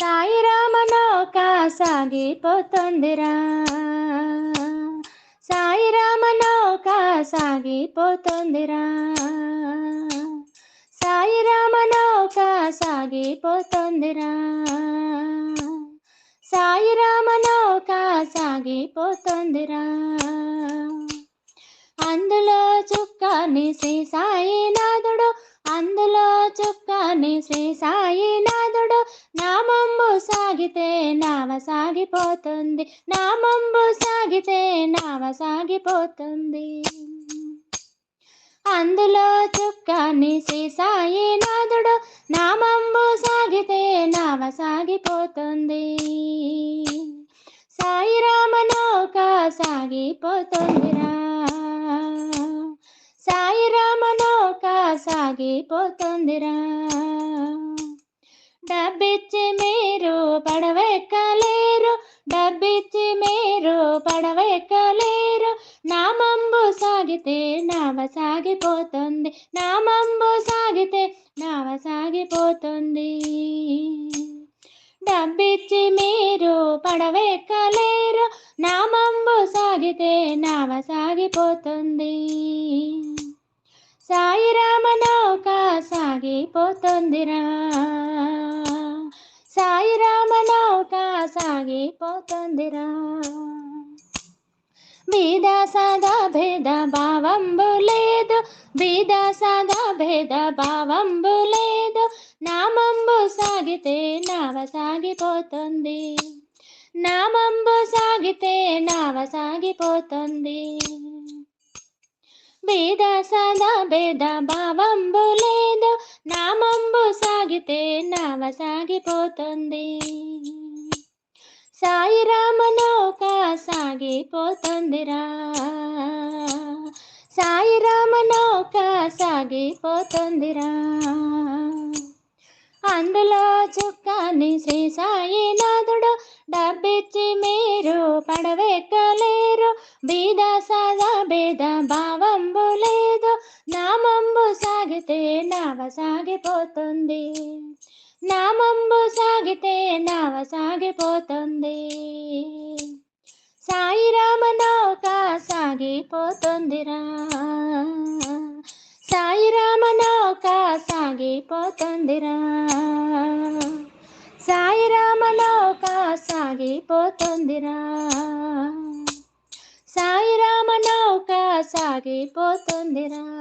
సాయిరామ నౌక సాగిపోతుందిరా. సాయిరామ నౌక సాగిపోతుందిరా. సాయిరామ నౌక సాగిపోతుందిరా. సాయిరామ నౌక సాగిపోతుందిరా. అందులో చుక్కని శ్రీ సాయినాథుడు అందులో చుక్కని శ్రీ సాయి సాగిపోతుంది నామంబు సాగితే నావ సాగిపోతుంది. అందులో చుక్కని శ్రీ సాయినాథుడు నామంబు సాగితే నావ సాగిపోతుంది. సాయిరామ నౌక సాగిపోతుందిరా. సాయిరామ నౌక సాగిపోతుందిరా. డబ్బిచ్చి మీరు పడవెక్కలే డబ్బిచ్చి మీరు పడవెక్కలేరు నామంబు సాగితే నావ సాగిపోతుంది. నామంబు సాగితే నావ సాగిపోతుంది. డబ్బిచ్చి మీరు పడవెక్కలేరు నామంబు సాగితే నావ సాగిపోతుంది. సాయిరామ నౌక సాగిపోతుందిరా. సాగిపోతుందిరా బీద సదా భేద భావంబు లేదు. బీద సదా భేద భావంబు లేదు. నామంబు సాగితే నావ సాగిపోతుంది. నామంబు సాగితే నావ సాగిపోతుంది. భేద సదా భేద భావంబు లేదు. నామంబు సాగితే నావ సాగిపోతుంది. సాయిరామ నౌక సాగిపోతుందిరా సాయిరామ నౌక సాగిపోతుందిరా అందులో చుక్కని శ్రీ సాయినాథుడు డబ్బిచ్చి మీరు పడవెక్కలేరు. బీద సదా బేద భావంబు లేదు. నామంబు సాగితే నావ సాగిపోతుంది. నామంబు సాగితే నావ సాగిపోతుంది. సాయిరామ నౌక సాగిపోతుందిరా. సాయిరామ నౌక సాగిపోతుందిరా. సాయిరామ నౌక సాగిపోతుందిరా. సాయిరామ నౌక సాగిపోతుందిరా.